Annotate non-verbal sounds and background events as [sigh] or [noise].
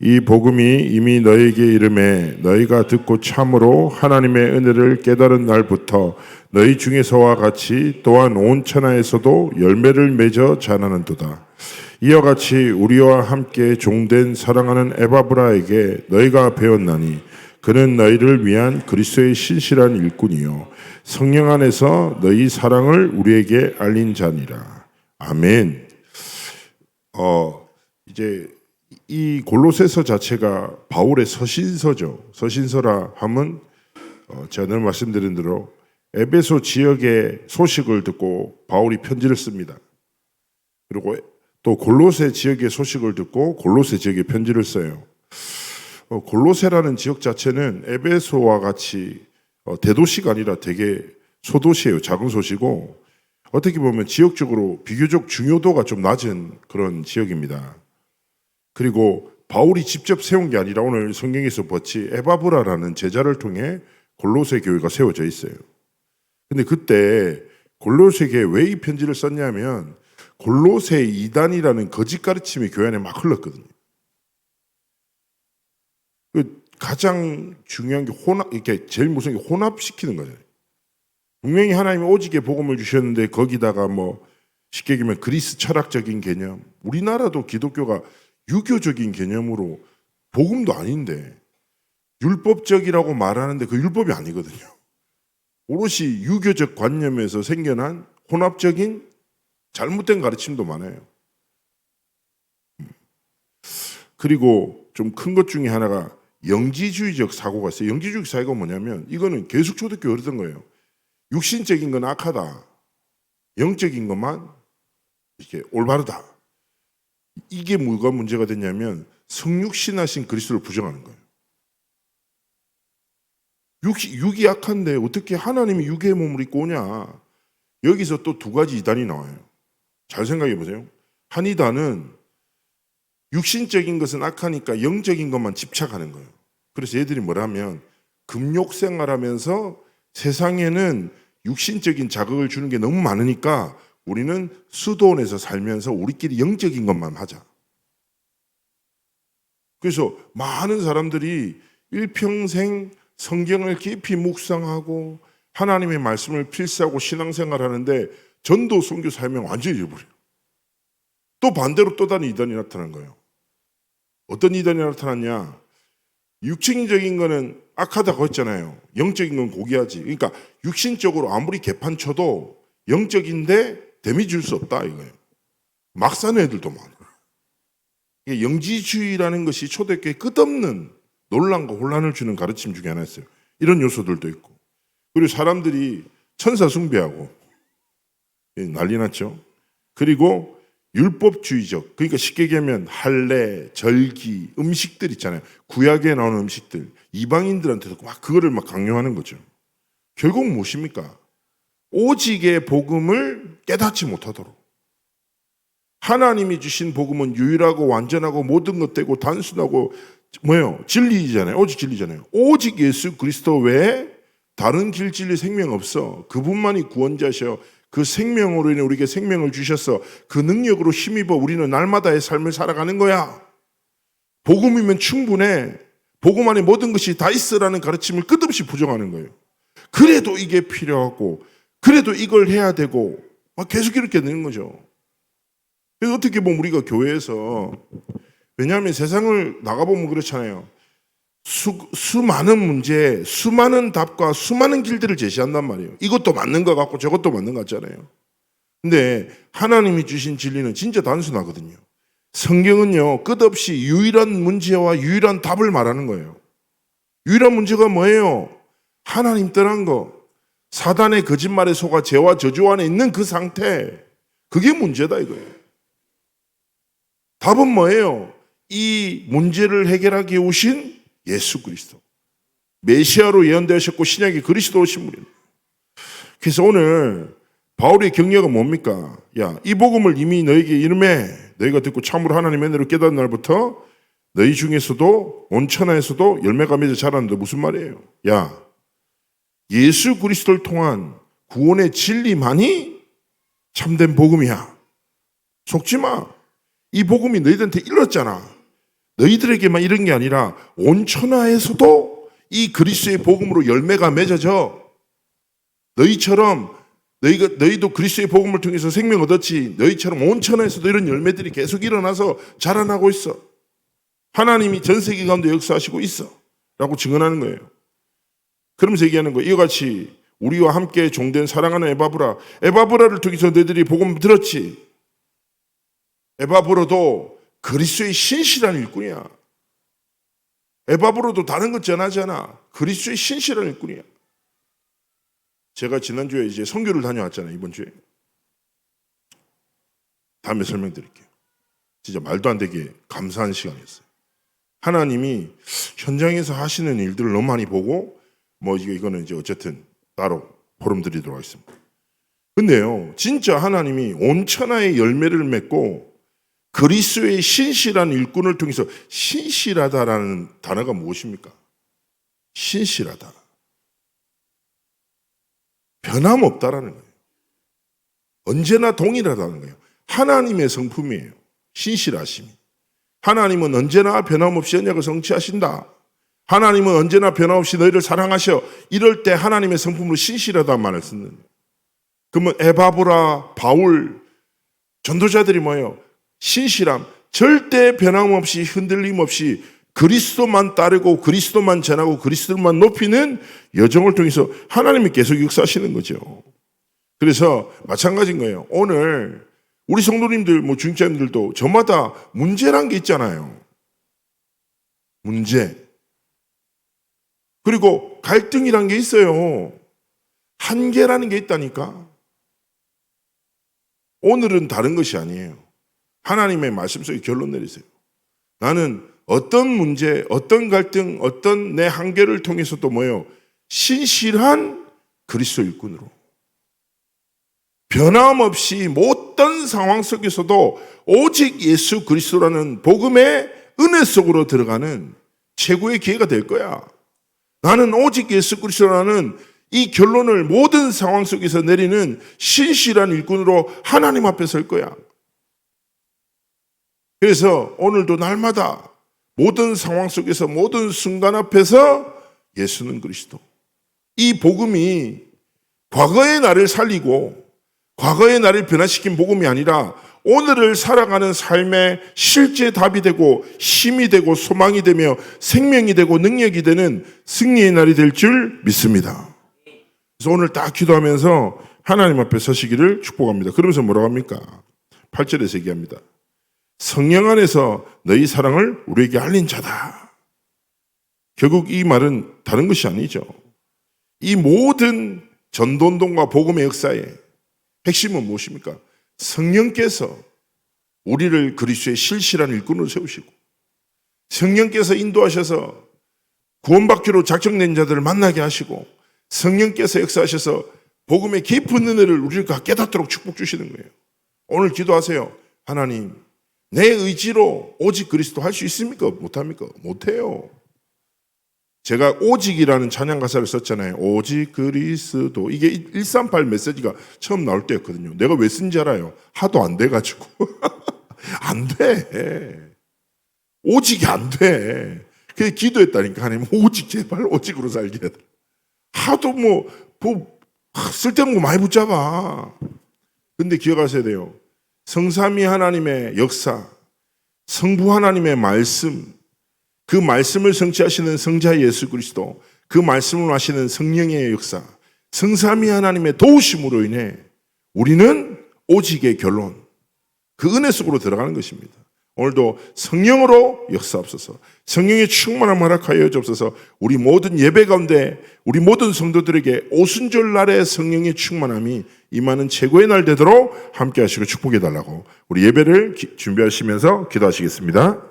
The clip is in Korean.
이 복음이 이미 너에게 이름에 너희가 듣고 참으로 하나님의 은혜를 깨달은 날부터 너희 중에서와 같이 또한 온 천하에서도 열매를 맺어 자라는도다. 이와 같이 우리와 함께 종된 사랑하는 에바브라에게 너희가 배웠나니 그는 너희를 위한 그리스도의 신실한 일꾼이요 성령 안에서 너희 사랑을 우리에게 알린 자니라. 아멘. 어 이제 이 골로새서 자체가 바울의 서신서죠. 서신서라 함은 어, 제가 늘 말씀드린 대로 에베소 지역의 소식을 듣고 바울이 편지를 씁니다. 그리고 또 골로새 지역의 소식을 듣고 골로새 지역에 편지를 써요. 어, 골로새라는 지역 자체는 에베소와 같이 어, 대도시가 아니라 되게 소도시예요. 작은 소시고 어떻게 보면 지역적으로 비교적 중요도가 좀 낮은 그런 지역입니다. 그리고 바울이 직접 세운 게 아니라 오늘 성경에서 봤지 에바브라라는 제자를 통해 골로새 교회가 세워져 있어요. 근데 그때 골로새 교회 왜이 편지를 썼냐면 골로새 이단이라는 거짓 가르침이 교회 안에 막 흘렀거든요. 그 가장 중요한 게 혼합, 이렇게 제일 무서운 게 혼합시키는 거잖아요. 분명히 하나님이 오직의 복음을 주셨는데 거기다가 뭐 쉽게 얘기하면 그리스 철학적인 개념, 우리나라도 기독교가 유교적인 개념으로 복음도 아닌데 율법적이라고 말하는데 그 율법이 아니거든요. 오롯이 유교적 관념에서 생겨난 혼합적인 잘못된 가르침도 많아요. 그리고 좀 큰 것 중에 하나가 영지주의적 사고가 있어요. 영지주의 사고가 뭐냐면 이거는 계속 초대교회 그러던 거예요. 육신적인 건 악하다. 영적인 것만 이렇게 올바르다. 이게 뭐가 문제가 됐냐면 성육신하신 그리스도를 부정하는 거예요. 육, 육이 약한데 어떻게 하나님이 육의 몸을 입고 오냐. 여기서 또 두 가지 이단이 나와요. 잘 생각해 보세요. 한 이단은 육신적인 것은 악하니까 영적인 것만 집착하는 거예요. 그래서 얘들이 뭐라면 금욕 생활하면서 세상에는 육신적인 자극을 주는 게 너무 많으니까 우리는 수도원에서 살면서 우리끼리 영적인 것만 하자. 그래서 많은 사람들이 일평생 성경을 깊이 묵상하고 하나님의 말씀을 필사하고 신앙생활 하는데 전도 선교 사명 완전히 잃어버려요. 또 반대로 또 다른 이단이 나타난 거예요. 어떤 이단이 나타났냐? 육신적인 거는 악하다고 했잖아요. 영적인 건 고귀하지. 그러니까 육신적으로 아무리 개판 쳐도 영적인데 데미지 줄수 없다 이거예요. 막 사는 애들도. 이게 영지주의라는 것이 초대교회 끝없는 논란과 혼란을 주는 가르침 중에 하나였어요. 이런 요소들도 있고. 그리고 사람들이 천사 숭배하고 예, 난리 났죠. 그리고 율법주의적, 그러니까 쉽게 얘기하면 할례, 절기, 음식들 있잖아요. 구약에 나오는 음식들, 이방인들한테도 막 그거를 막 강요하는 거죠. 결국 무엇입니까? 오직의 복음을 깨닫지 못하도록. 하나님이 주신 복음은 유일하고 완전하고 모든 것 되고 단순하고 뭐예요? 진리잖아요. 오직 진리잖아요. 오직 예수 그리스도 외에 다른 길 진리 생명 없어. 그분만이 구원자셔. 그 생명으로 인해 우리에게 생명을 주셔서 그 능력으로 힘입어 우리는 날마다의 삶을 살아가는 거야. 복음이면 충분해. 복음 안에 모든 것이 다 있으라는 가르침을 끝없이 부정하는 거예요. 그래도 이게 필요하고, 그래도 이걸 해야 되고, 막 계속 이렇게 되는 거죠. 어떻게 보면 우리가 교회에서, 왜냐하면 세상을 나가보면 그렇잖아요. 수, 수많은 문제, 수많은 답과 수많은 길들을 제시한단 말이에요. 이것도 맞는 것 같고 저것도 맞는 것 같잖아요. 근데 하나님이 주신 진리는 진짜 단순하거든요. 성경은요, 끝없이 유일한 문제와 유일한 답을 말하는 거예요. 유일한 문제가 뭐예요? 하나님 떠난 거. 사단의 거짓말에 속아 죄와 저주 안에 있는 그 상태. 그게 문제다 이거예요. 답은 뭐예요? 이 문제를 해결하기 오신 예수 그리스도. 메시아로 예언되셨고 신약이 그리스도 오신 분입니다. 그래서 오늘 바울의 격려가 뭡니까? 야, 이 복음을 이미 너에게 이름에 너희가 듣고 참으로 하나님의 은혜를 깨닫는 날부터 너희 중에서도 온 천하에서도 열매가 맺어 자라는데 무슨 말이에요? 야, 예수 그리스도를 통한 구원의 진리만이 참된 복음이야. 속지 마. 이 복음이 너희들한테 일렀잖아. 너희들에게만 이런 게 아니라 온 천하에서도 이 그리스도의 복음으로 열매가 맺어져. 너희처럼 너희가 너희도 그리스도의 복음을 통해서 생명 얻었지. 너희처럼 온 천하에서도 이런 열매들이 계속 일어나서 자라나고 있어. 하나님이 전 세계 가운데 역사하시고 있어. 라고 증언하는 거예요. 그러면서 얘기하는 거예요. 이와 같이 우리와 함께 종된 사랑하는 에바브라. 에바브라를 통해서 너희들이 복음 들었지. 에바브로도 그리스도의 신실한 일꾼이야. 에바브로도 다른 것 전하지 않아. 그리스도의 신실한 일꾼이야. 제가 지난주에 이제 선교를 다녀왔잖아요. 이번 주에. 다음에 설명드릴게요. 진짜 말도 안 되게 감사한 시간이었어요. 하나님이 현장에서 하시는 일들을 너무 많이 보고 뭐 이거 이거는 이제 어쨌든 따로 포럼 드리도록 하겠습니다. 근데요, 진짜 하나님이 온 천하의 열매를 맺고 그리스도의 신실한 일꾼을 통해서 신실하다라는 단어가 무엇입니까? 신실하다. 변함없다라는 거예요. 언제나 동일하다는 거예요. 하나님의 성품이에요. 신실하심이. 하나님은 언제나 변함없이 언약을 성취하신다. 하나님은 언제나 변함없이 너희를 사랑하셔. 이럴 때 하나님의 성품으로 신실하다는 말을 쓰는. 그러면 에바브라, 바울, 전도자들이 뭐예요? 신실함, 절대 변함없이 흔들림 없이 그리스도만 따르고 그리스도만 전하고 그리스도만 높이는 여정을 통해서 하나님이 계속 역사하시는 거죠. 그래서 마찬가지인 거예요. 오늘 우리 성도님들, 뭐 중직자님들도 저마다 문제란 게 있잖아요. 문제. 그리고 갈등이란 게 있어요. 한계라는 게 있다니까. 오늘은 다른 것이 아니에요. 하나님의 말씀 속에 결론 내리세요. 나는 어떤 문제, 어떤 갈등, 어떤 내 한계를 통해서도 뭐요? 신실한 그리스도 일꾼으로. 변함없이 못던 상황 속에서도 오직 예수 그리스도라는 복음의 은혜 속으로 들어가는 최고의 기회가 될 거야. 나는 오직 예수 그리스도라는 이 결론을 모든 상황 속에서 내리는 신실한 일꾼으로 하나님 앞에 설 거야. 그래서 오늘도 날마다 모든 상황 속에서 모든 순간 앞에서 예수는 그리스도. 이 복음이 과거의 나를 살리고 과거의 나를 변화시킨 복음이 아니라 오늘을 살아가는 삶의 실제 답이 되고 힘이 되고 소망이 되며 생명이 되고 능력이 되는 승리의 날이 될 줄 믿습니다. 그래서 오늘 딱 기도하면서 하나님 앞에 서시기를 축복합니다. 그러면서 뭐라고 합니까? 8절에서 얘기합니다. 성령 안에서 너희 사랑을 우리에게 알린 자다. 결국 이 말은 다른 것이 아니죠. 이 모든 전도운동과 복음의 역사에 핵심은 무엇입니까? 성령께서 우리를 그리스도의 실실한 일꾼으로 세우시고 성령께서 인도하셔서 구원받기로 작정된 자들을 만나게 하시고 성령께서 역사하셔서 복음의 깊은 은혜를 우리가 깨닫도록 축복 주시는 거예요. 오늘 기도하세요. 하나님, 내 의지로 오직 그리스도 할 수 있습니까? 못합니까? 못해요. 제가 오직이라는 찬양 가사를 썼잖아요. 오직 그리스도. 이게 138 메시지가 처음 나올 때였거든요. 내가 왜 쓴지 알아요? 하도 안 돼가지고. [laughs] 안 돼. 오직이 안 돼. 그래서 기도했다니까. 하나님, 오직, 제발 오직으로 살게 해달라. 하도 뭐, 뭐, 쓸데없는 거 많이 붙잡아. 근데 기억하셔야 돼요. 성삼위 하나님의 역사, 성부 하나님의 말씀, 그 말씀을 성취하시는 성자 예수 그리스도, 그 말씀을 하시는 성령의 역사, 성삼위 하나님의 도우심으로 인해 우리는 오직의 결론, 그 은혜 속으로 들어가는 것입니다. 오늘도 성령으로 역사옵소서. 성령의 충만함 허락하여 주옵소서. 우리 모든 예배 가운데 우리 모든 성도들에게 오순절 날의 성령의 충만함이 임하는 최고의 날 되도록 함께 하시고 축복해 달라고 우리 예배를 기- 준비하시면서 기도하시겠습니다.